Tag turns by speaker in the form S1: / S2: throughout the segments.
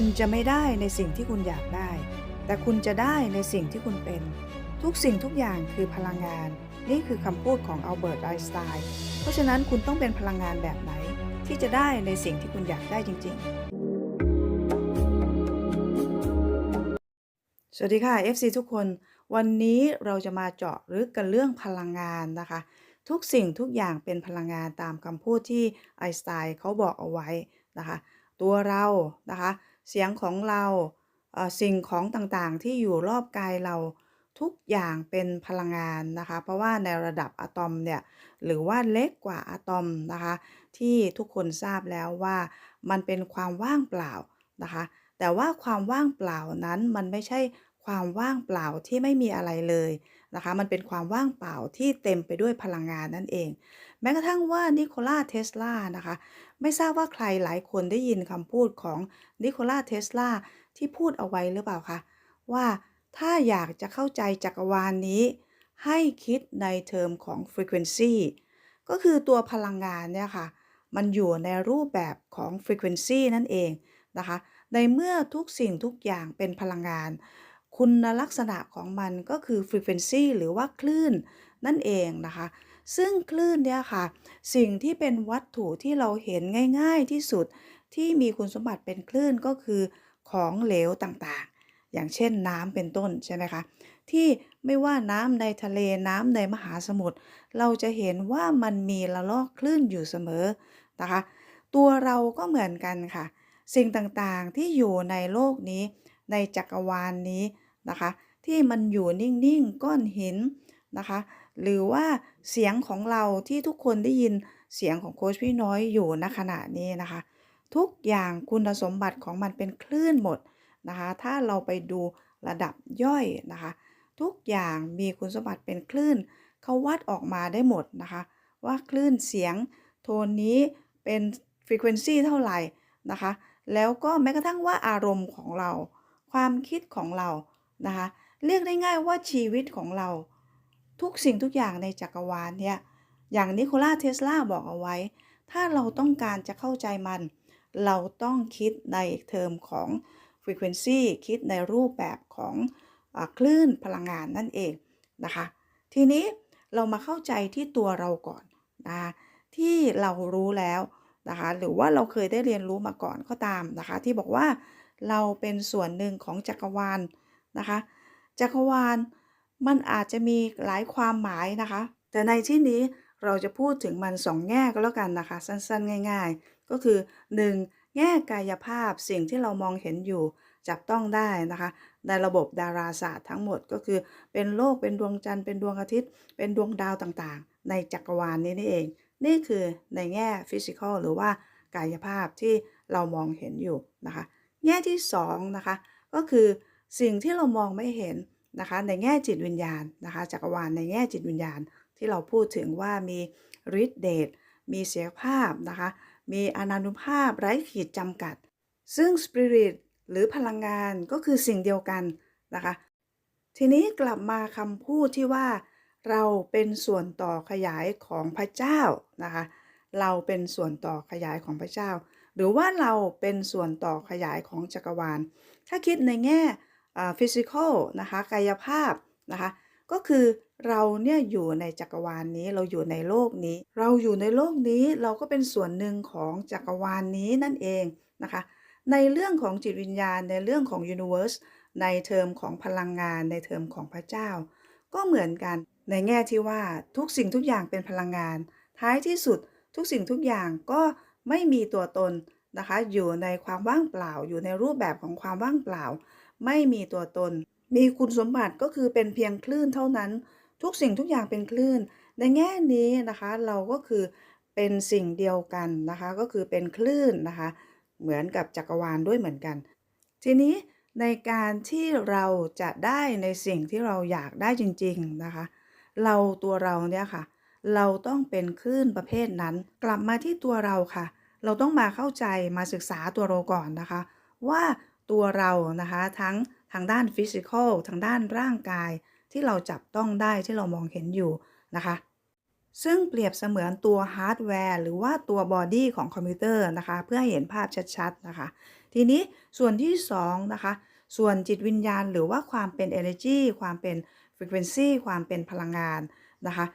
S1: คุณจะไม่ได้ในสิ่งที่คุณอยากได้ แต่คุณจะได้ในสิ่งที่คุณเป็น ทุกสิ่งทุกอย่างคือพลังงาน นี่คือคำพูดของอัลเบิร์ตไอน์สไตน์เพราะฉะนั้นคุณต้องเป็นพลังงานแบบไหน ที่จะได้ในสิ่งที่คุณอยากได้จริง ๆ สวัสดีค่ะ FC ทุกคน วันนี้เราจะมาเจาะลึกกันเรื่องพลังงานนะคะ ทุกสิ่งทุกอย่างเป็นพลังงานตามคำพูดที่ไอน์สไตน์เขาบอกเอาไว้นะคะตัวเรานะคะ เสียงของเราสิ่งของต่างๆ ที่อยู่รอบกายเราทุกอย่างเป็นพลังงานนะคะ เพราะว่าในระดับอะตอมเนี่ยหรือว่าเล็กกว่าอะตอมนะคะ ที่ทุกคนทราบแล้วว่ามันเป็นความว่างเปล่านะคะ แต่ว่าความว่างเปล่านั้นมันไม่ใช่ความว่างเปล่าที่ไม่มีอะไรเลยนะคะ มันเป็นความว่างเปล่าที่เต็มไปด้วยพลังงานนั่นเอง แม้กระทั่งว่านิโคลาเทสลานะคะ ไม่ทราบว่าใครหลายคนได้ยินคำพูดของนิโคลาเทสลาที่พูดเอาไว้หรือเปล่าคะว่าถ้าอยากจะเข้าใจจักรวาลนนี้ ให้คิดในเทอมของ frequency ก็คือตัวพลังงานเนี่ยค่ะ มันอยู่ในรูปแบบของ frequency นั่นเองนะคะ ในเมื่อทุกสิ่งทุกอย่างเป็นพลังงาน คุณลักษณะของมันก็คือ frequency หรือว่าคลื่นนั่นเองนะคะ ซึ่งคลื่นเนี่ยค่ะ สิ่งที่เป็นวัตถุที่เราเห็นง่ายๆที่สุดที่มีคุณสมบัติเป็นคลื่นก็คือของเหลวต่างๆ อย่างเช่นน้ำเป็นต้นใช่ไหมคะ ที่ไม่ว่าน้ำในทะเลน้ำในมหาสมุทรเราจะเห็นว่ามันมีละลอกคลื่นอยู่เสมอนะคะ ตัวเราก็เหมือนกันค่ะ สิ่งต่างๆที่อยู่ในโลกนี้ ในจักรวาลนนี้นะคะ ที่มันอยู่นิ่งๆก้อนหินนะคะ หรือว่าเสียงของเราที่ทุกคนได้ยินเสียงของโค้ชพี่น้อยอยู่ณขณะนี้นะคะ ทุกอย่างคุณสมบัติของมันเป็นคลื่นหมดนะคะ ถ้าเราไปดูระดับย่อยนะคะ ทุกอย่างมีคุณสมบัติเป็นคลื่นเขาวัดออกมาได้หมดนะคะ ว่าคลื่นเสียงโทนนี้เป็น frequency เท่าไหร่นะคะ แล้วก็แม้กระทั่งว่าอารมณ์ของเรา ความคิดของเรานะคะ เรียกได้ง่ายว่าชีวิตของเรา ทุกสิ่งทุกอย่างในจักรวาลเนี่ย อย่างนิโคลาเทสลาบอกเอาไว้ ถ้าเราต้องการจะเข้าใจมัน เราต้องคิดในเทอมของ frequency คิดในรูปแบบของอคลื่นพลังงานนั่นเองนะคะ ทีนี้เรามาเข้าใจที่ตัวเราก่อนนะคะที่เรารู้แล้วนะคะหรือว่าเราเคยได้เรียนรู้มาก่อนก็ตามนะคะ ที่บอกว่าเราเป็นส่วนหนึ่งของจักรวาลนะคะ จักรวาล มันอาจจะมีหลายความหมายนะคะ แต่ในที่นี้เราจะพูดถึงมันสองแง่ก็แล้วกันนะคะ สั้นๆ ง่าย ๆ ก็คือ 1. แง่กายภาพสิ่งที่เรามองเห็นอยู่ จับต้องได้นะคะ ในระบบดาราศาสตร์ทั้งหมดก็คือเป็นโลกเป็นดวงจันทร์เป็นดวงอาทิตย์ เป็นดวงดาวต่างๆ ในจักรวาลนี้นี่เอง นี่คือในแง่ฟิสิกอลหรือว่ากายภาพที่เรามองเห็นอยู่นะคะ แง่ที่2นะคะก็คือสิ่งที่เรามองไม่เห็น นะคะในแง่จิตวิญญาณนะคะจักรวาลในแง่จิตวิญญาณที่เราพูดถึงว่ามีฤทธิเดชมีเสียภาพนะคะมีอนานุภาพไร้ขีดจำกัด ซึ่งสปิริตหรือพลังงานก็คือสิ่งเดียวกันนะคะทีนี้กลับมาคำพูดที่ว่าเราเป็นส่วนต่อขยายของพระเจ้านะคะเราเป็นส่วนต่อขยายของพระเจ้า หรือว่าเราเป็นส่วนต่อขยายของจักรวาล ถ้าคิดในแง่ ฟิสิกอลนะคะกายภาพนะคะก็คือเราเนี่ยอยู่ในจักรวาลนนี้เราอยู่ในโลกนี้ เราอยู่ในโลกนี้เราก็เป็นส่วนหนึ่งของจักรวาลนนี้นั่นเองนะคะในเรื่องของจิตวิญญาณในเรื่องของ universe ในเทอมของพลังงานในเทอมของพระเจ้า ก็เหมือนกันในแง่ที่ว่าทุกสิ่งทุกอย่างเป็นพลังงาน ท้ายที่สุดทุกสิ่งทุกอย่างก็ไม่มีตัวตนนะคะอยู่ในความว่างเปล่า อยู่ในรูปแบบของความว่างเปล่า ไม่มีตัวตน มีคุณสมบัติก็คือเป็นเพียงคลื่นเท่านั้น ทุกสิ่งทุกอย่างเป็นคลื่น ในแง่นี้นะคะเราก็คือเป็นสิ่งเดียวกันนะคะ ก็คือเป็นคลื่นนะคะ เหมือนกับจักรวาลด้วยเหมือนกัน ทีนี้ในการที่เราจะได้ในสิ่งที่เราอยากได้จริง ๆนะคะ เราตัวเราเนี่ยค่ะ เราต้องเป็นคลื่นประเภทนั้น กลับมาที่ตัวเราค่ะ เราต้องมาเข้าใจมาศึกษาตัวเราก่อนนะคะ ว่า ตัวเรานะคะทั้งทางด้านฟิสิกอลทางด้านร่างกายที่เราจับต้องได้ที่เรามองเห็นอยู่นะคะ ซึ่งเปรียบเสมือนตัวฮาร์ดแวร์หรือว่าตัวบอดี้ของคอมพิวเตอร์นะคะ เพื่อให้เห็นภาพชัดๆนะคะ ทีนี้ส่วนที่2นะคะ ส่วนจิตวิญญาณหรือว่าความเป็น energy ความเป็น frequency ความเป็นพลังงานนะคะ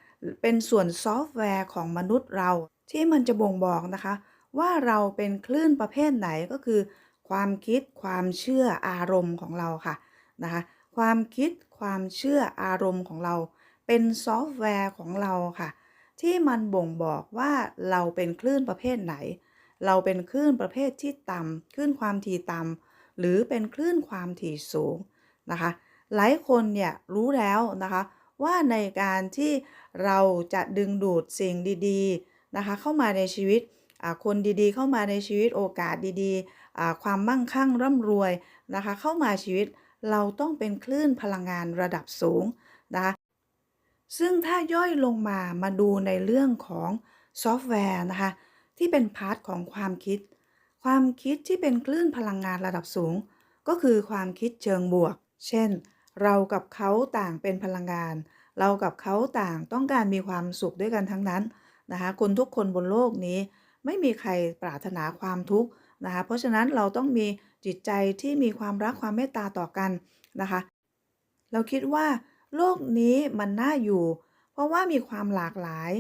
S1: เป็นส่วนซอฟต์แวร์ของมนุษย์เราที่มันจะบ่งบอกนะคะ ว่าเราเป็นคลื่นประเภทไหนก็คือ ความคิดความเชื่ออารมณ์ของเราค่ะนะคะความคิดความเชื่ออารมณ์ของเรา เป็นซอฟต์แวร์ของเราค่ะ ที่มันบ่งบอกว่าเราเป็นคลื่นประเภทไหน เราเป็นคลื่นประเภทที่ต่ำคลื่นความถี่ต่ำหรือเป็นคลื่นความถี่สูงนะคะ หลายคนเนี่ยรู้แล้วนะคะว่าในการที่เราจะดึงดูดสิ่งดี ๆนะคะ เข้ามาในชีวิตคนดีๆ เข้ามาในชีวิตโอกาสดีๆ ความมั่งคั่งร่ำรวยนะคะ เข้ามาชีวิตเราต้องเป็นคลื่นพลังงานระดับสูงนะคะซึ่งถ้าย่อยลงมามาดูในเรื่องของซอฟต์แวร์นะคะ ที่เป็นพาร์ทของความคิด ความคิดที่เป็นคลื่นพลังงานระดับสูง ก็คือความคิดเชิงบวก เช่น เรากับเขาต่างเป็นพลังงาน เรากับเขาต่างต้องการมีความสุขด้วยกันทั้งนั้นนะคะ คนทุกคนบนโลกนี้ ไม่มีใครปรารถนาความทุกข์ นะคะ เพราะฉะนั้นเราต้องมีจิตใจที่มีความรักความเมตตาต่อกันนะคะ เราคิดว่าโลกนี้มันน่าอยู่ เพราะว่ามีความหลากหลาย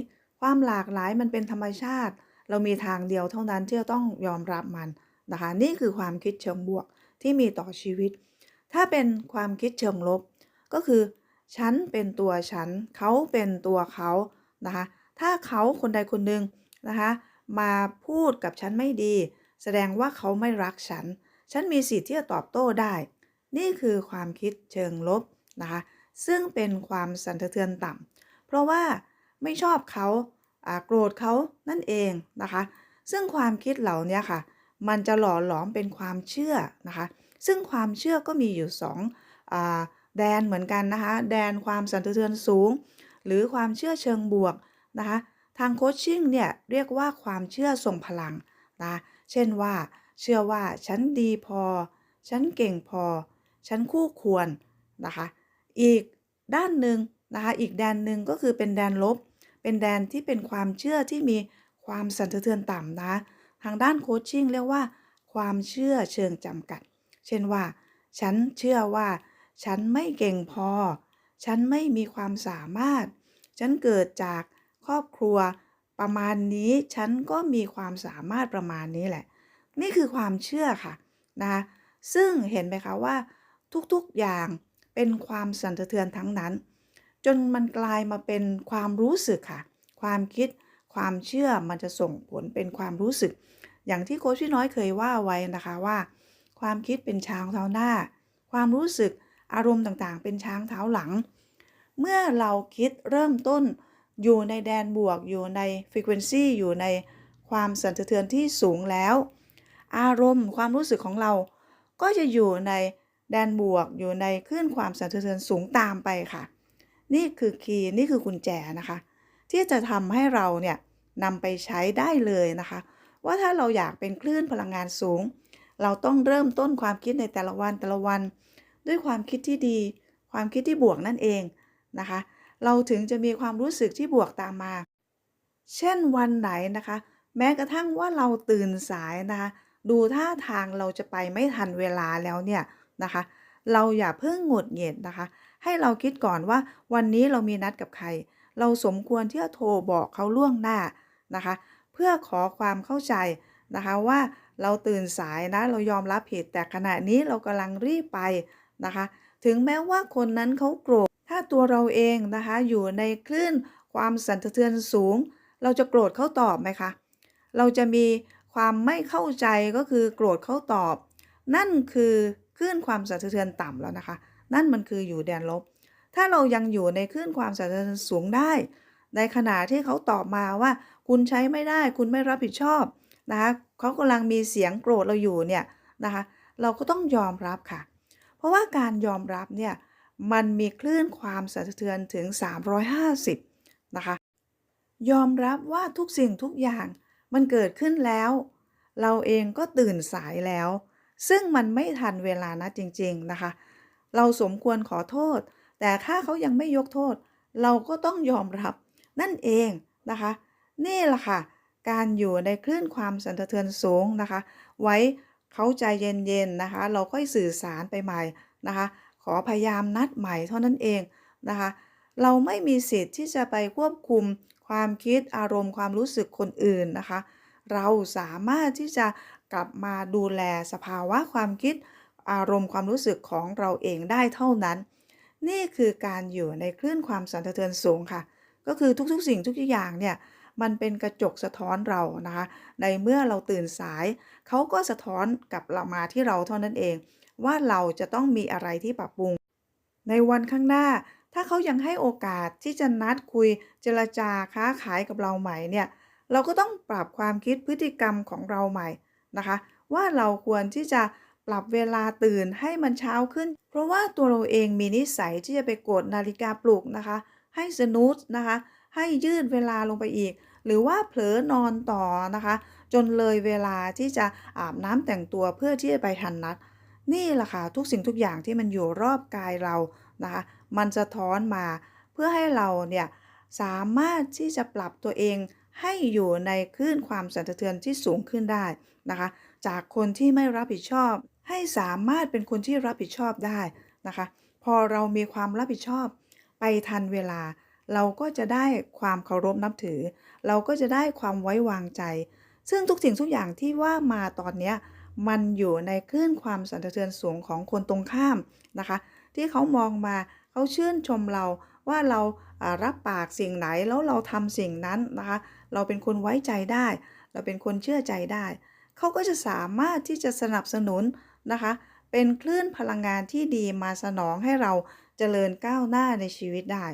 S1: ความหลากหลายมันเป็นธรรมชาติ เรามีทางเดียวเท่านั้นที่จะต้องยอมรับมันนะคะ นี่คือความคิดเชิงบวกที่มีต่อชีวิต ถ้าเป็นความคิดเชิงลบ ก็คือ ฉันเป็นตัวฉัน เขาเป็นตัวเขานะคะ ถ้าเขาคนใดคนหนึ่งนะคะ มาพูดกับฉันไม่ดี แสดงว่าเขาไม่รักฉัน ฉันมีสิทธิ์ที่จะตอบโต้ได้ นี่คือความคิดเชิงลบนะคะ ซึ่งเป็นความสั่นสะเทือนต่ำ เพราะว่าไม่ชอบเขาโกรธเขานั่นเองนะคะ ซึ่งความคิดเหล่านี้ค่ะ มันจะหล่อหลอมเป็นความเชื่อนะคะ ซึ่งความเชื่อก็มีอยู่2องแดนเหมือนกันนะคะ แดนความสั่นสะเทือนสูง หรือความเชื่อเชิงบวกนะคะ ทางโคชชิ่งเนี่ยเรียกว่าความเชื่อทรงพลังนะะ เช่นว่า เชื่อว่าฉันดีพอ ฉันเก่งพอ ฉันคู่ควรนะคะ อีกด้านหนึ่งนะคะ อีกแดนหนึ่งก็คือเป็นแดนลบ เป็นแดนที่เป็นความเชื่อที่มีความสั่นสะเทือนต่ำนะ ทางด้านโคชชิ่งเรียกว่า ความเชื่อเชิงจำกัด เช่นว่า ฉันเชื่อว่า ฉันไม่เก่งพอ ฉันไม่มีความสามารถ ฉันเกิดจากครอบครัว ประมาณนี้ฉันก็มีความสามารถประมาณนี้แหละ นี่คือความเชื่อค่ะนะคะซึ่งเห็นไหมคะว่า ทุกๆอย่างเป็นความสั่นสะเทือนทั้งนั้น จนมันกลายมาเป็นความรู้สึกค่ะ ความคิดความเชื่อมันจะส่งผลเป็นความรู้สึก อย่างที่โค้ชพี่น้อยเคยว่าไว้นะคะว่า ความคิดเป็นช้างเท้าหน้า ความรู้สึกอารมณ์ต่างๆ เป็นช้างเท้าหลัง เมื่อเราคิดเริ่มต้น อยู่ในแดนบวก อยู่ในฟรีเควนซีอยู่ในความสั่นสะเทือนที่สูงแล้ว อารมณ์ความรู้สึกของเรา ก็จะอยู่ในแดนบวก อยู่ในคลื่นความสั่นสะเทือนสูงตามไปค่ะ นี่คือคีย์นี่คือกุญแจนะคะ ที่จะทำให้เราเนี่ยนำไปใช้ได้เลยนะคะ ว่าถ้าเราอยากเป็นคลื่นพลังงานสูง เราต้องเริ่มต้นความคิดในแต่ละวันแต่ละวัน ด้วยความคิดที่ดี ความคิดที่บวกนั่นเองนะคะ เราถึงจะมีความรู้สึกที่บวกตามมา เช่นวันไหนนะคะ แม้กระทั่งว่าเราตื่นสายนะคะ ดูท่าทางเราจะไปไม่ทันเวลาแล้วเนี่ยนะคะ เราอย่าเพิ่งหงุดหงิดนะคะ ให้เราคิดก่อนว่าวันนี้เรามีนัดกับใคร เราสมควรที่จะโทรบอกเขาล่วงหน้านะคะ เพื่อขอความเข้าใจนะคะว่าเราตื่นสายนะเรายอมรับผิดแต่ขณะนี้เรากำลังรีบไปนะคะ ถึงแม้ว่าคนนั้นเขาโกรธ ถ้าตัวเราเองนะคะอยู่ในคลื่นความสั่นสะเทือนสูง เราจะโกรธเขาตอบไหมคะ เราจะมีความไม่เข้าใจก็คือโกรธเขาตอบ นั่นคือคลื่นความสั่นสะเทือนต่ำแล้วนะคะ นั่นมันคืออยู่แดนลบ ถ้าเรายังอยู่ในคลื่นความสั่นสะเทือนสูงได้ ในขณะที่เขาตอบมาว่า คุณใช้ไม่ได้ คุณไม่รับผิดชอบนะคะเขากำลังมีเสียงโกรธเราอยู่เนี่ยนะคะ เราก็ต้องยอมรับค่ะ เพราะว่าการยอมรับเนี่ย มันมีคลื่นความสั่นสะเทือนถึง 350 นะคะ ยอมรับว่าทุกสิ่งทุกอย่างมันเกิดขึ้นแล้ว เราเองก็ตื่นสายแล้ว ซึ่งมันไม่ทันเวลานะจริง ๆ นะคะ เราสมควรขอโทษ แต่ถ้าเขายังไม่ยกโทษ เราก็ต้องยอมรับ นั่นเองนะคะ นี่แหละค่ะ การอยู่ในคลื่นความสั่นสะเทือนสูงนะคะ ไว้เขาใจเย็นๆนะคะ เราค่อยสื่อสารไปใหม่นะคะ ขอพยายามนัดใหม่เท่านั้นเองนะคะ เราไม่มีสิทธิ์ที่จะไปควบคุมความคิดอารมณ์ความรู้สึกคนอื่นนะคะ เราสามารถที่จะกลับมาดูแลสภาวะความคิดอารมณ์ความรู้สึกของเราเองได้เท่านั้น นี่คือการอยู่ในคลื่นความสั่นสะเทือนสูงค่ะ ก็คือทุกๆ สิ่งทุกอย่างเนี่ยมันเป็นกระจกสะท้อนเรานะคะ ในเมื่อเราตื่นสาย เขาก็สะท้อนกลับเรามาที่เราเท่านั้นเอง ว่าเราจะต้องมีอะไรที่ปรับปรุง ในวันข้างหน้า ถ้าเขายังให้โอกาสที่จะนัดคุยเจรจาค้าขายกับเราใหม่เนี่ย เราก็ต้องปรับความคิดพฤติกรรมของเราใหม่นะคะ ว่าเราควรที่จะปรับเวลาตื่นให้มันเช้าขึ้น เพราะว่าตัวเราเองมีนิสัยที่จะไปกดนาฬิกาปลุกนะคะ ให้สนุสนะคะ ให้ยืดเวลาลงไปอีก หรือว่าเผลอนอนต่อนะคะ จนเลยเวลาที่จะอาบน้ำแต่งตัวเพื่อที่จะไปทันนัด นี่แหละค่ะทุกสิ่งทุกอย่างที่มันอยู่รอบกายเรานะคะมันสะท้อนมาเพื่อให้เราเนี่ยสามารถที่จะปรับตัวเองให้อยู่ในคลื่นความสั่นสะเทือนที่สูงขึ้นได้นะคะ จากคนที่ไม่รับผิดชอบ ให้สามารถเป็นคนที่รับผิดชอบได้นะคะ พอเรามีความรับผิดชอบ ไปทันเวลา เราก็จะได้ความเคารพนับถือ เราก็จะได้ความไว้วางใจ ซึ่งทุกสิ่งทุกอย่างที่ว่ามาตอนเนี้ มันอยู่ในคลื่นความสั่นสะเทือนสูงของคนตรงข้ามนะคะ ที่เขามองมาเขาชื่นชมเราว่าเรารับปากสิ่งไหนแล้วเราทำสิ่งนั้นนะคะ เราเป็นคนไว้ใจได้ เราเป็นคนเชื่อใจได้ เขาก็จะสามารถที่จะสนับสนุนนะคะ เป็นคลื่นพลังงานที่ดีมาสนองให้เราเจริญก้าวหน้าในชีวิตได้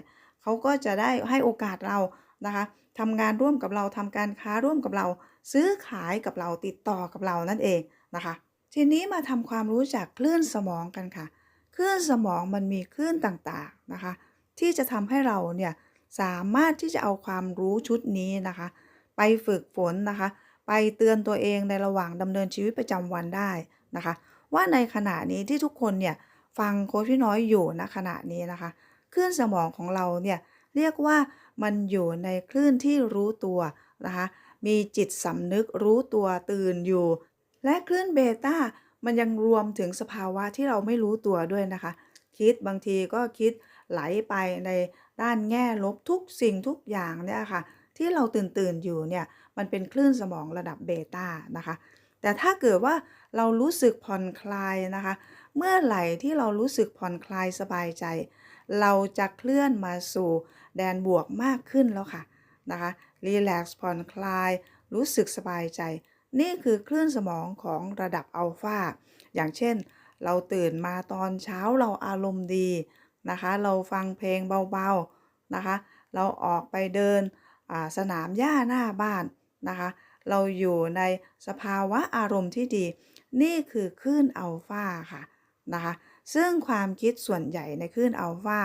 S1: เขาก็จะได้ให้โอกาสเรานะคะทำงานร่วมกับเราทำการค้าร่วมกับเรา ซื้อขายกับเราติดต่อกับเรานั่นเอง นะคะ ทีนี้มาทำความรู้จักคลื่นสมองกันค่ะ คลื่นสมองมันมีคลื่นต่างๆนะคะ ที่จะทำให้เราเนี่ยสามารถที่จะเอาความรู้ชุดนี้นะคะ ไปฝึกฝนนะคะ ไปเตือนตัวเองในระหว่างดำเนินชีวิตประจำวันได้นะคะ ว่าในขณะนี้ที่ทุกคนเนี่ยฟังโค้ชพี่น้อยอยู่ณขณะนี้นะคะคลื่นสมองของเราเนี่ยเรียกว่ามันอยู่ในคลื่นที่รู้ตัวนะคะ มีจิตสำนึกรู้ตัวตื่นอยู่ และคลื่นเบต้ามันยังรวมถึงสภาวะที่เราไม่รู้ตัวด้วยนะคะ คิดบางทีก็คิดไหลไปในด้านแง่ลบทุกสิ่งทุกอย่างเนี่ยค่ะ ที่เราตื่นตื่นอยู่เนี่ยมันเป็นคลื่นสมองระดับเบต้านะคะ แต่ถ้าเกิดว่าเรารู้สึกผ่อนคลายนะคะ เมื่อไหร่ที่เรารู้สึกผ่อนคลายสบายใจ เราจะเคลื่อนมาสู่แดนบวกมากขึ้นแล้วค่ะนะคะรีแลกซ์ผ่อนคลาย รู้สึกสบายใจ นี่คือคลื่นสมองของระดับอัลฟาอย่างเช่น เราตื่นมาตอนเช้าเราอารมณ์ดีนะคะ เราฟังเพลงเบาๆนะคะ เราออกไปเดินสนามหญ้าหน้าบ้านนะคะ เราอยู่ในสภาวะอารมณ์ที่ดี นี่คือคลื่นอัลฟาค่ะนะคะ ซึ่งความคิดส่วนใหญ่ในคลื่นอัลฟา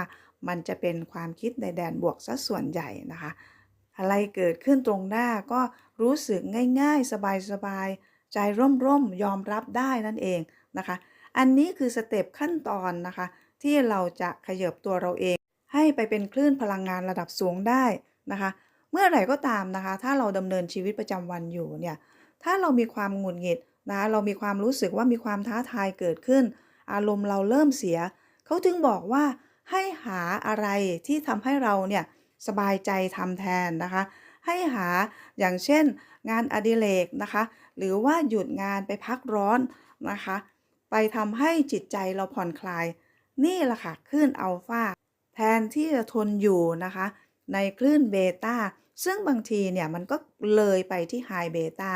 S1: มันจะเป็นความคิดในแดนบวกซะส่วนใหญ่นะคะ อะไรเกิดขึ้นตรงหน้าก็ รู้สึกง่ายๆ สบายๆ ใจร่มๆ ยอมรับได้นั่นเองนะคะ อันนี้คือสเต็ปขั้นตอนนะคะ ที่เราจะขยับตัวเราเอง ให้ไปเป็นคลื่นพลังงานระดับสูงได้นะคะ เมื่อไหร่ก็ตามนะคะ ถ้าเราดำเนินชีวิตประจำวันอยู่เนี่ย ถ้าเรามีความหงุดหงิดนะคะเรามีความรู้สึกว่ามีความท้าทายเกิดขึ้น อารมณ์เราเริ่มเสีย เขาจึงบอกว่าให้หาอะไรที่ทำให้เราเนี่ยสบายใจทำแทนนะคะ ให้หาอย่างเช่น งานอดิเรกนะคะ หรือว่าหยุดงานไปพักร้อนนะคะ ไปทำให้จิตใจเราผ่อนคลาย นี่แหละค่ะคลื่นอัลฟาแทนที่จะทนอยู่นะคะ ในคลื่นเบต้าซึ่งบางทีเนี่ยมันก็เลยไปที่ไฮเบต้า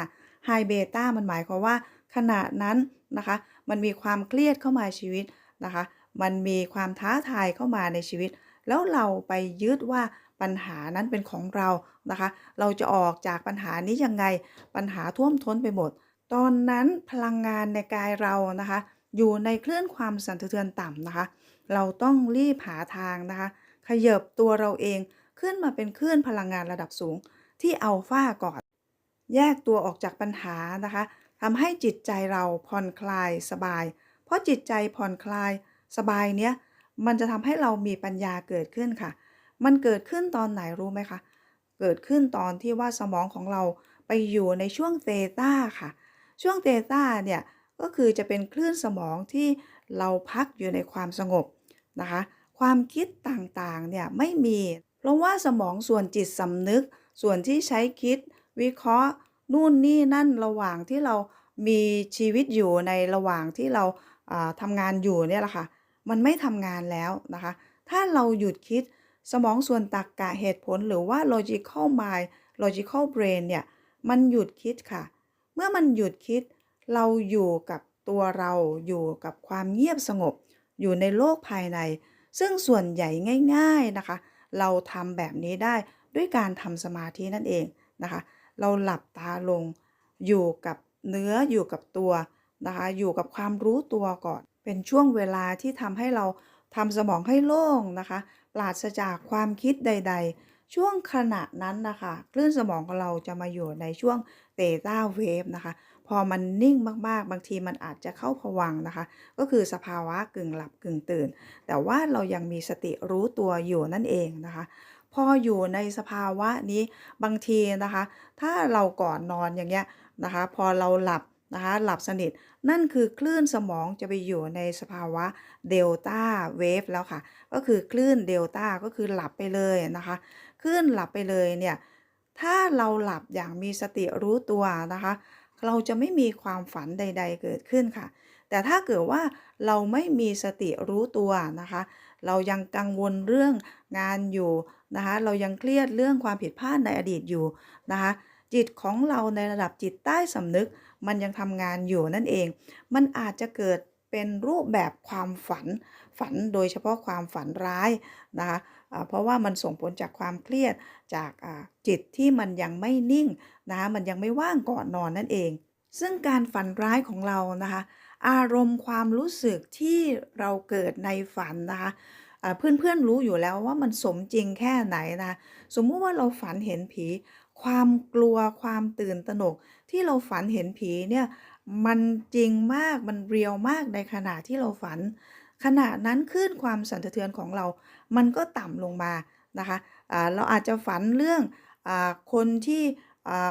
S1: ไฮเบต้ามันหมายความว่าขณะนั้นนะคะ มันมีความเครียดเข้ามาชีวิตนะคะ มันมีความท้าทายเข้ามาในชีวิต แล้วเราไปยึดว่า ปัญหานั้นเป็นของเรานะคะ เราจะออกจากปัญหานี้ยังไง ปัญหาท่วมท้นไปหมด ตอนนั้นพลังงานในกายเรานะคะ อยู่ในคลื่นความสั่นสะเทือนต่ำนะคะ เราต้องรีบหาทางนะคะ ขยบตัวเราเองขึ้นมาเป็นคลื่นพลังงานระดับสูง ที่อัลฟาก่อน แยกตัวออกจากปัญหานะคะทำให้จิตใจเราผ่อนคลายสบาย เพราะจิตใจผ่อนคลายสบายเนี้ยมันจะทำให้เรามีปัญญาเกิดขึ้นค่ะ มันเกิดขึ้นตอนไหนรู้ไหมคะ เกิดขึ้นตอนที่ว่าสมองของเราไปอยู่ในช่วงเตต้าค่ะ ช่วงเตต้าเนี่ยก็คือจะเป็นคลื่นสมองที่เราพักอยู่ในความสงบนะคะ ความคิดต่างๆเนี่ยไม่มี เพราะว่าสมองส่วนจิตสำนึก ส่วนที่ใช้คิด วิเคราะห์ นู่นนี่นั่นระหว่างที่เรามีชีวิตอยู่ในระหว่างที่เราทำงานอยู่เนี่ยแหละค่ะ มันไม่ทำงานแล้วนะคะ ถ้าเราหยุดคิด สมองส่วนตรรกะเหตุผลหรือว่า logical mind logical brain เนี่ย มันหยุดคิดค่ะ เมื่อมันหยุดคิด เราอยู่กับตัวเราอยู่กับความเงียบสงบ อยู่ในโลกภายใน ซึ่งส่วนใหญ่ง่าย ๆนะคะ เราทำแบบนี้ได้ด้วยการทำสมาธินั่นเองนะคะ เราหลับตาลง อยู่กับเนื้ออยู่กับตัวนะคะ อยู่กับความรู้ตัวก่อน เป็นช่วงเวลาที่ทำให้เราทำสมองให้โล่งนะคะปราศจากความคิดใด ๆ ช่วงขณะนั้นนะคะคลื่นสมองของเราจะมาอยู่ในช่วงเตต้าเวฟนะคะ พอมันนิ่งมากๆ บางทีมันอาจจะเข้าผวังนะคะ ก็คือสภาวะกึ่งหลับกึ่งตื่น แต่ว่าเรายังมีสติรู้ตัวอยู่นั่นเองนะคะพออยู่ในสภาวะนี้บางทีนะคะ ถ้าเราก่อนนอนอย่างเงี้ยนะคะ พอเราหลับ นะคะหลับสนิทนั่นคือคลื่นสมองจะไปอยู่ในสภาวะเดลต้าเวฟแล้วค่ะ ก็คือคลื่นเดลต้าก็คือหลับไปเลยนะคะคลื่นหลับไปเลยเนี่ยถ้าเราหลับอย่างมีสติรู้ตัวนะคะ เราจะไม่มีความฝันใด ๆ เกิดขึ้นค่ะ แต่ถ้าเกิดว่าเราไม่มีสติรู้ตัวนะคะ เรายังกังวลเรื่องงานอยู่นะคะ เรายังเครียดเรื่องความผิดพลาดในอดีตอยู่นะคะ จิตของเราในระดับจิตใต้สำนึก มันยังทำงานอยู่นั่นเอง มันอาจจะเกิดเป็นรูปแบบความฝันฝันโดยเฉพาะความฝันร้ายนะคะเพราะว่ามันส่งผลจากความเครียดจากจิตที่มันยังไม่นิ่งนะคะมันยังไม่ว่างก่อนนอนนั่นเอง ซึ่งการฝันร้ายของเรานะคะอารมณ์ความรู้สึกที่เราเกิดในฝันนะคะเพื่อนๆรู้อยู่แล้วว่ามันสมจริงแค่ไหนนะคะสมมุติว่าเราฝันเห็นผี ความกลัวความตื่นตระหนก ที่เราฝันเห็นผีเนี่ยมันจริงมากมันเรียลมากในขณะที่เราฝัน ขณะนั้นคลื่นความสั่นสะเทือนของเรา มันก็ต่ำลงมานะคะอ่าเราอาจจะฝันเรื่องอคนที่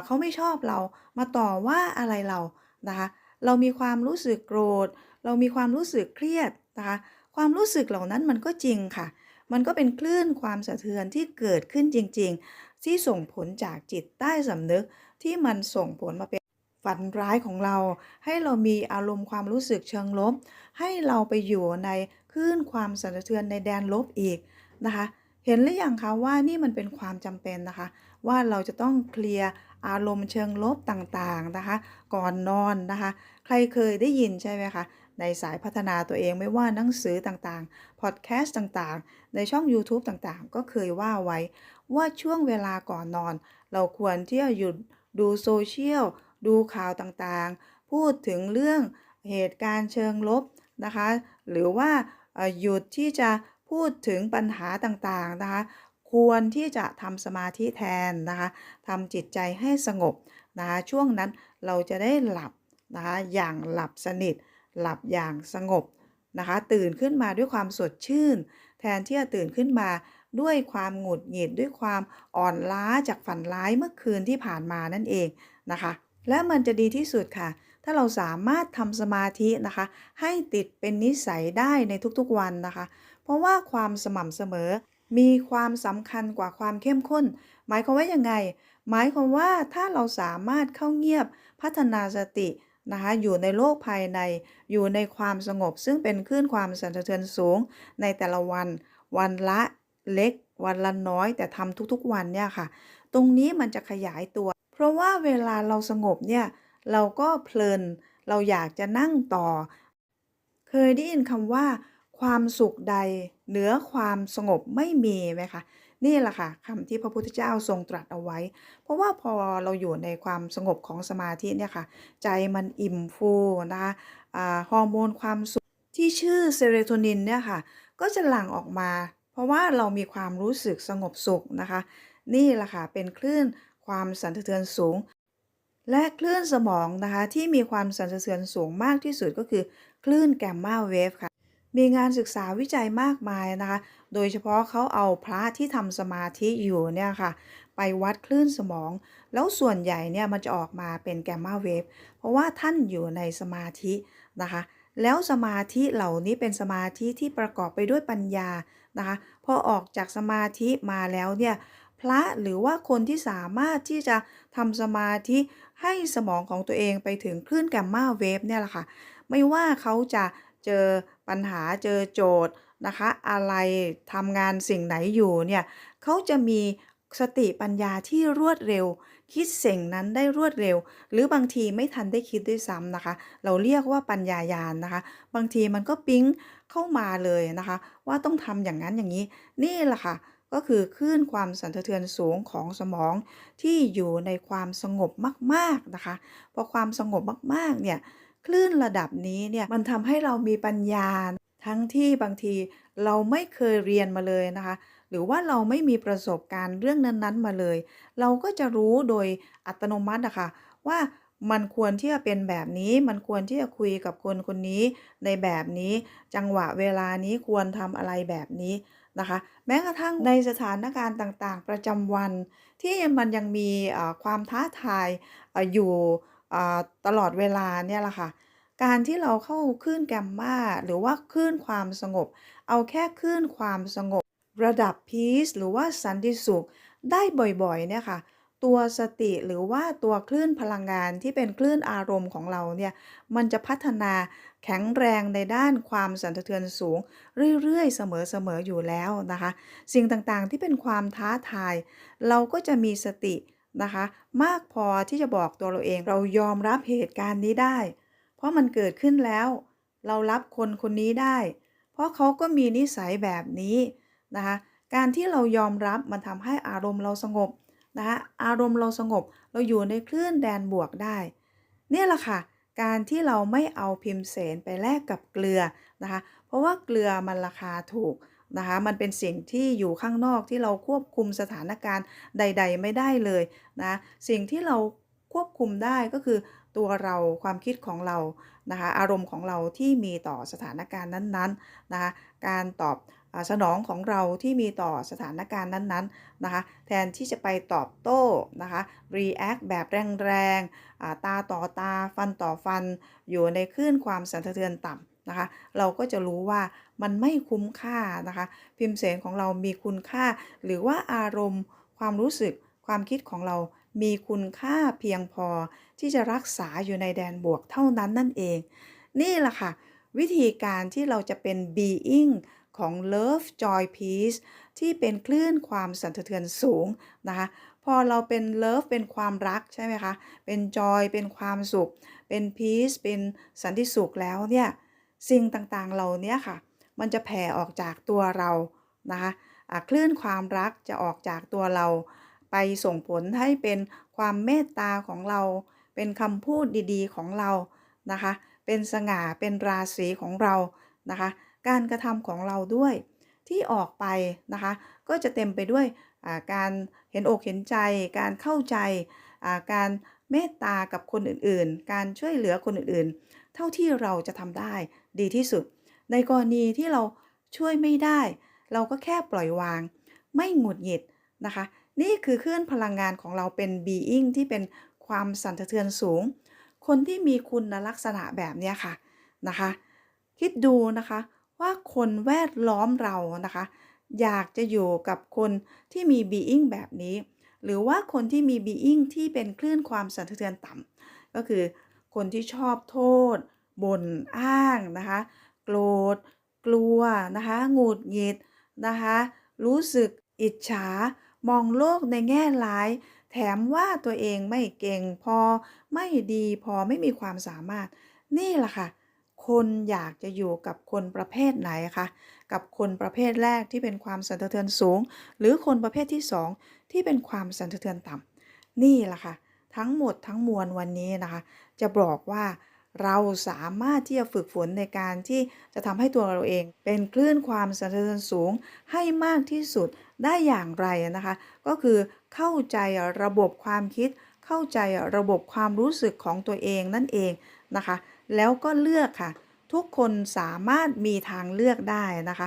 S1: เขาไม่ชอบเรามาต่อว่าอะไรเรานะคะเรามีความรู้สึกโกรธ เรามีความรู้สึกเครียดนะคะความรู้สึกเหล่านั้นมันก็จริงค่ะ มันก็เป็นคลื่นความสะเทือนที่เกิดขึ้นจริง ๆ ที่ส่งผลจากจิตใต้สำนึกที่มันส่งผลมาเป็นฝันร้ายของเรา ให้เรามีอารมณ์ความรู้สึกเชิงลบ ให้เราไปอยู่ในคลื่นความสั่นสะเทือนในแดนลบอีกนะคะ เห็นหรือยังคะว่านี่มันเป็นความจำเป็นนะคะ ว่าเราจะต้องเคลียร์อารมณ์เชิงลบต่างๆนะคะ ก่อนนอนนะคะ ใครเคยได้ยินใช่ไหมคะ ในสายพัฒนาตัวเองไม่ว่าหนังสือต่างๆ พอดแคสต์ต่างๆ ในช่อง YouTube ต่างๆ ก็เคยว่าไว้ ว่าช่วงเวลาก่อนนอน เราควรที่จะหยุดดูโซเชียล ดูข่าวต่างๆ พูดถึงเรื่องเหตุการณ์เชิงลบนะคะ หรือว่าหยุดที่จะพูดถึงปัญหาต่างๆนะคะ ควรที่จะทำสมาธิแทนนะคะทำจิตใจให้สงบนะคะช่วงนั้นเราจะได้หลับนะคะอย่างหลับสนิท หลับอย่างสงบนะคะ ตื่นขึ้นมาด้วยความสดชื่น แทนที่จะตื่นขึ้นมาด้วยความหงุดหงิดด้วยความอ่อนล้าจากฝันร้ายเมื่อคืนที่ผ่านมานั่นเองนะคะ และมันจะดีที่สุดค่ะ ถ้าเราสามารถทำสมาธินะคะ ให้ติดเป็นนิสัยได้ในทุกๆวันนะคะ เพราะว่าความสม่ำเสมอมีความสำคัญกว่าความเข้มข้น หมายความว่ายังไง หมายความว่าถ้าเราสามารถเข้าเงียบพัฒนาสติ นะคะอยู่ในโลกภายในอยู่ในความสงบ ซึ่งเป็นคลื่นความสั่นสะเทือนสูง ในแต่ละวัน วันละเล็ก วันละน้อย แต่ทำทุกๆวันเนี่ยค่ะ ตรงนี้มันจะขยายตัว เพราะว่าเวลาเราสงบเนี่ยเราก็เพลิน เราอยากจะนั่งต่อ เคยได้ยินคำว่า ความสุขใด เหนือความสงบไม่มีไหมคะ นี่แหละค่ะคำที่พระพุทธเจ้าทรงตรัสเอาไว้ เพราะว่าพอเราอยู่ในความสงบของสมาธิเนี่ยค่ะ ใจมันอิ่มฟูนะคะฮอร์โมนความสุขที่ชื่อเซโรโทนินเนี่ยค่ะ ก็จะหลั่งออกมา เพราะว่าเรามีความรู้สึกสงบสุขนะคะ นี่แหละค่ะเป็นคลื่นความสั่นสะเทือนสูง และคลื่นสมองนะคะที่มีความสั่นสะเทือนสูงมากที่สุดก็คือคลื่นแกมมาเวฟค่ะ มีงานศึกษาวิจัยมากมายนะคะ โดยเฉพาะเขาเอาพระที่ทำสมาธิอยู่เนี่ยค่ะ ไปวัดคลื่นสมอง แล้วส่วนใหญ่เนี่ยมันจะออกมาเป็นแกมมาเวฟ เพราะว่าท่านอยู่ในสมาธินะคะ แล้วสมาธิเหล่านี้เป็นสมาธิที่ประกอบไปด้วยปัญญานะคะ พอออกจากสมาธิมาแล้วเนี่ยพระหรือว่าคนที่สามารถที่จะทำสมาธิให้สมองของตัวเองไปถึงคลื่นแกมมาเวฟเนี่ยแหละค่ะ ไม่ว่าเขาจะเจอ ปัญหาเจอโจทย์นะคะ อะไรทำงานสิ่งไหนอยู่เนี่ยเขาจะมีสติปัญญาที่รวดเร็ว คิดสิ่งนั้นได้รวดเร็ว หรือบางทีไม่ทันได้คิดด้วยซ้ำนะคะ เราเรียกว่าปัญญายาณนะคะ บางทีมันก็ปิ๊งเข้ามาเลยนะคะ ว่าต้องทำอย่างนั้นอย่างนี้ นี่แหละค่ะก็คือคลื่นความสั่นสะเทือนสูงของสมองที่อยู่ในความสงบมากๆนะคะ พอความสงบมากๆเนี่ย คลื่นระดับนี้เนี่ยมันทำให้เรามีปัญญา ทั้งที่บางทีเราไม่เคยเรียนมาเลยนะคะ หรือว่าเราไม่มีประสบการณ์เรื่องนั้นๆมาเลย เราก็จะรู้โดยอัตโนมัติอะคะว่ามันควรที่จะเป็นแบบนี้ มันควรที่จะคุยกับคนคนนี้ในแบบนี้ จังหวะเวลานี้ควรทำอะไรแบบนี้นะคะ แม้กระทั่งในสถานการณ์ต่างๆ ประจำวัน ที่มันยังมีความท้าทายอยู่ ตลอดเวลาเนี่ยแหละค่ะ การที่เราเข้าคลื่นแกมมาหรือว่าคลื่นความสงบ เอาแค่คลื่นความสงบ ระดับพีซหรือว่าสันติสุขได้บ่อยๆเนี่ยค่ะตัวสติหรือว่าตัวคลื่นพลังงานที่เป็นคลื่นอารมณ์ของเราเนี่ยมันจะพัฒนาแข็งแรงในด้านความสั่นสะเทือนสูง เรื่อยๆ เสมอๆอยู่แล้วนะคะ สิ่งต่างๆที่เป็นความท้าทาย เราก็จะมีสติ นะคะ มากพอที่จะบอกตัวเราเอง เรายอมรับเหตุการณ์นี้ได้ เพราะมันเกิดขึ้นแล้ว เรารับคนคนนี้ได้ เพราะเขาก็มีนิสัยแบบนี้นะคะ การที่เรายอมรับมันทำให้อารมณ์เราสงบนะคะอารมณ์เราสงบ เราอยู่ในคลื่นแดนบวกได้ เนี่ยแหละค่ะ การที่เราไม่เอาพิมพ์เสนไปแลกกับเกลือนะคะ เพราะว่าเกลือมันราคาถูก นะคะมันเป็นสิ่งที่อยู่ข้างนอกที่เราควบคุมสถานการณ์ใด ๆ ไม่ได้เลยนะสิ่งที่เราควบคุมได้ก็คือตัวเราความคิดของเรานะคะอารมณ์ของเราที่มีต่อสถานการณ์นั้นๆนะคะการตอบสนองของเราที่มีต่อสถานการณ์นั้นๆนะคะแทนที่จะไปตอบโต้นะคะ react แบบแรงๆตาต่อตาฟันต่อฟัน อยู่ในคลื่นความสั่นสะเทือนต่ำนะคะเราก็จะรู้ว่า มันไม่คุ้มค่านะคะ พิมพ์เสนของเรามีคุณค่า หรือว่าอารมณ์ ความรู้สึก ความคิดของเรามีคุณค่าเพียงพอที่จะรักษาอยู่ในแดนบวกเท่านั้นนั่นเอง นี่แหละค่ะ วิธีการที่เราจะเป็น being ของ love joy peace ที่เป็นคลื่นความสั่นสะเทือนสูงนะคะ พอเราเป็น love เป็นความรักใช่ไหมคะ เป็น joy เป็นความสุข เป็น peace เป็นสันติสุขแล้วเนี่ย สิ่งต่างๆ เหล่านี้ค่ะ มันจะแผ่ออกจากตัวเรานะคะะคลื่นความรักจะออกจากตัวเรา ไปส่งผลให้เป็นความเมตตาของเรา เป็นคำพูดดีๆของเรานะคะ เป็นสง่าเป็นราศีของเรานะคะ การกระทำของเราด้วยที่ออกไปนะคะ ก็จะเต็มไปด้วยการเห็นอกเห็นใจ การเข้าใจ การเมตตากับคนอื่นๆ การช่วยเหลือคนอื่นๆ เท่าที่เราจะทำได้ดีที่สุด ในกรณีที่เราช่วยไม่ได้ เราก็แค่ปล่อยวาง ไม่หงุดหงิดนะคะ นี่คือคลื่นพลังงานของเราเป็น being ที่เป็นความสั่นสะเทือนสูง คนที่มีคุณลักษณะแบบนี้ค่ะนะคะ คิดดูนะคะว่าคนแวดล้อมเรานะคะ อยากจะอยู่กับคนที่มี being แบบนี้ หรือว่าคนที่มี being ที่เป็นคลื่นความสั่นสะเทือนต่ำก็คือคนที่ชอบโทษบ่นอ้างนะคะ โกรธ กลัวนะคะ หงุดหงิดนะคะ รู้สึกอิจฉา มองโลกในแง่ร้าย แถมว่าตัวเองไม่เก่งพอ ไม่ดีพอ ไม่มีความสามารถ นี่แหละค่ะ คนอยากจะอยู่กับคนประเภทไหนคะ กับคนประเภทแรกที่เป็นความสั่นสะเทือนสูง หรือคนประเภทที่สองที่เป็นความสั่นสะเทือนต่ำนี่แหละค่ะ ทั้งหมดทั้งมวลวันนี้นะคะ จะบอกว่า เราสามารถที่จะฝึกฝนในการที่จะทำให้ตัวเราเอง เป็นคลื่นความสั่นสะเทือนสูงให้มากที่สุดได้อย่างไรนะคะ ก็คือเข้าใจระบบความคิด เข้าใจระบบความรู้สึกของตัวเองนั่นเองนะคะ แล้วก็เลือกค่ะ ทุกคนสามารถมีทางเลือกได้นะคะ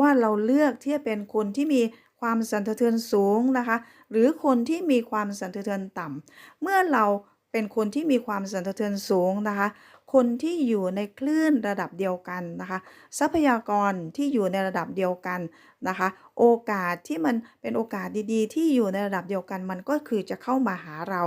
S1: ว่าเราเลือกที่จะเป็นคนที่มีความสั่นสะเทือนสูงนะคะ หรือคนที่มีความสั่นสะเทือนต่ำเมื่อเรา เป็นคนที่มีความสั่นสะเทือนสูงนะคะ คนที่อยู่ในคลื่นระดับเดียวกันนะคะ ทรัพยากรที่อยู่ในระดับเดียวกันนะคะ โอกาสที่มันเป็นโอกาสดีๆ ที่อยู่ในระดับเดียวกันมันก็คือจะเข้ามาหาเรา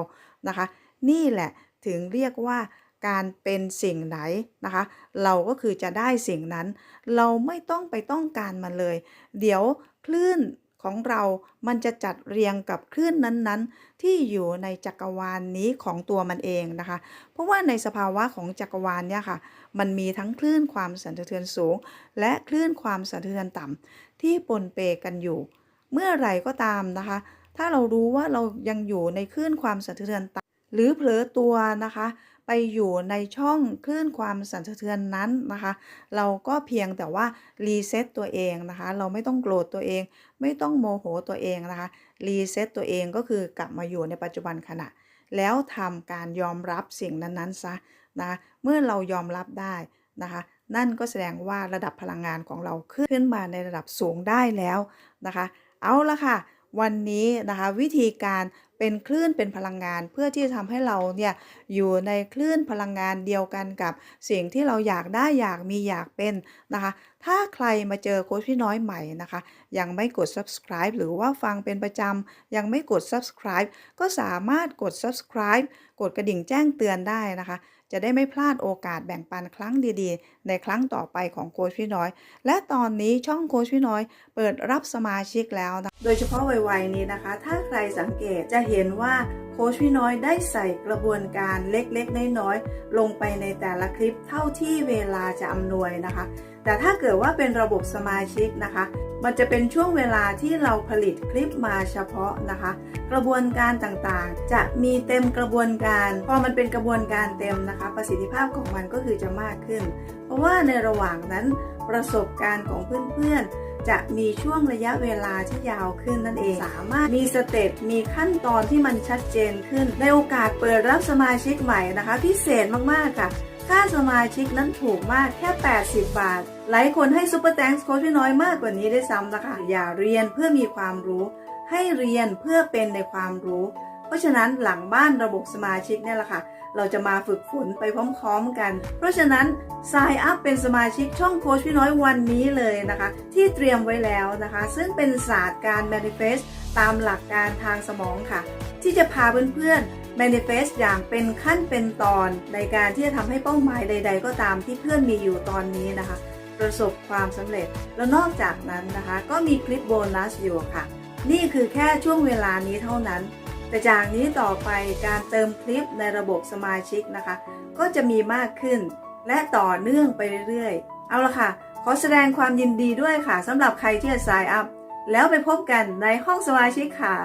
S1: นะคะ นี่แหละถึงเรียกว่าการเป็นสิ่งไหนนะคะ เราก็คือจะได้สิ่งนั้น เราไม่ต้องไปต้องการมันเลย เดี๋ยวคลื่น ของเรามันจะจัดเรียงกับคลื่นนั้นๆ ที่อยู่ในจักรวาลนนี้ของตัวมันเองนะคะ เพราะว่าในสภาวะของจักรวาลเนี่ยค่ะ มันมีทั้งคลื่นความสั่นสะเทือนสูง และคลื่นความสั่นสะเทือนต่ำที่ปนเปกันอยู่ เมื่อไหร่ก็ตามนะคะ ถ้าเรารู้ว่าเรายังอยู่ในคลื่นความสั่นสะเทือนต่ำหรือเผลอตัวนะคะ ไปอยู่ในช่องคลื่นความสั่นสะเทือนนั้นนะคะ เราก็เพียงแต่ว่ารีเซ็ตตัวเองนะคะ เราไม่ต้องโกรธตัวเอง ไม่ต้องโมโหตัวเองนะคะรีเซ็ตตัวเองก็คือกลับมาอยู่ในปัจจุบันขณะ แล้วทำการยอมรับสิ่งนั้นๆซะนะเมื่อเรายอมรับได้นะคะนั่นก็แสดงว่าระดับพลังงานของเราขึ้นมาในระดับสูงได้แล้วนะคะ เอาละค่ะ วันนี้นะคะวิธีการ เป็นคลื่นเป็นพลังงานเพื่อที่จะทำให้เราเนี่ยอยู่ในคลื่นพลังงานเดียวกันกับสิ่งที่เราอยากได้อยากมีอยากเป็นนะคะ ถ้าใครมาเจอโค้ชพี่น้อยใหม่นะคะ ยังไม่กด subscribe หรือว่าฟังเป็นประจำยังไม่กด subscribe ก็สามารถกด subscribe กดกระดิ่งแจ้งเตือนได้นะคะ จะได้ไม่พลาดโอกาสแบ่งปันครั้งดีๆ ในครั้งต่อไปของโค้ชพี่น้อย และตอนนี้ช่องโค้ชพี่น้อย เปิดรับสมาชิกแล้วนะโดยเฉพาะวัยๆนี้นะคะ ถ้าใครสังเกตจะเห็นว่าโค้ชพี่น้อยได้ใส่กระบวนการเล็กๆ น้อยๆ ลงไปในแต่ละคลิปเท่าที่เวลาจะอำนวยนะคะ แต่ถ้าเกิดว่าเป็นระบบสมาชิกนะคะ มันจะเป็นช่วงเวลาที่เราผลิตคลิปมาเฉพาะนะคะ กระบวนการต่างๆ จะมีเต็มกระบวนการ พอมันเป็นกระบวนการเต็มนะคะ ประสิทธิภาพของมันก็คือจะมากขึ้นเพราะว่าในระหว่างนั้นประสบการณ์ของเพื่อนๆ จะมีช่วงระยะเวลาที่ยาวขึ้นนั่นเอง สามารถมีสเต็ปมีขั้นตอนที่มันชัดเจนขึ้น ในโอกาสเปิดรับสมาชิกใหม่นะคะ พิเศษมากๆค่ะ ค่าสมาชิกนั้นถูกมากแค่ 80 บาท หลายคนให้ซุปเปอร์แตงส์โค้ชพี่น้อยมากกว่านี้ได้วยซ้ำนะคะ อย่าเรียนเพื่อมีความรู้ ให้เรียนเพื่อเป็นในความรู้ เพราะฉะนั้นหลังบ้านระบบสมาชิกเนี่ยแหละค่ะ เราจะมาฝึกฝนไปพร้อมๆกัน เพราะฉะนั้น sign up เป็นสมาชิกช่องโค้ชพี่น้อยวันนี้เลยนะคะ ที่เตรียมไว้แล้วนะคะ ซึ่งเป็นศาสตร์การ manifest ตามหลักการทางสมองค่ะ ที่จะพาเพื่อนๆ manifest อย่างเป็นขั้นเป็นตอนในการที่จะทำให้เป้าหมายใด ๆ ก็ตามที่เพื่อนมีอยู่ตอนนี้นะคะ ประสบความสำเร็จแล้วนอกจากนั้นนะคะ ก็มีคลิปโบนัสอยู่ค่ะ นี่คือแค่ช่วงเวลานี้เท่านั้น แต่จากนี้ต่อไปการเติมคลิปในระบบสมาชิกนะคะ ก็จะมีมากขึ้น และต่อเนื่องไปเรื่อยๆ เอาละค่ะ ขอแสดงความยินดีด้วยค่ะสำหรับใครที่จะ sign up แล้วไปพบกันในห้องสมาชิกค่ะ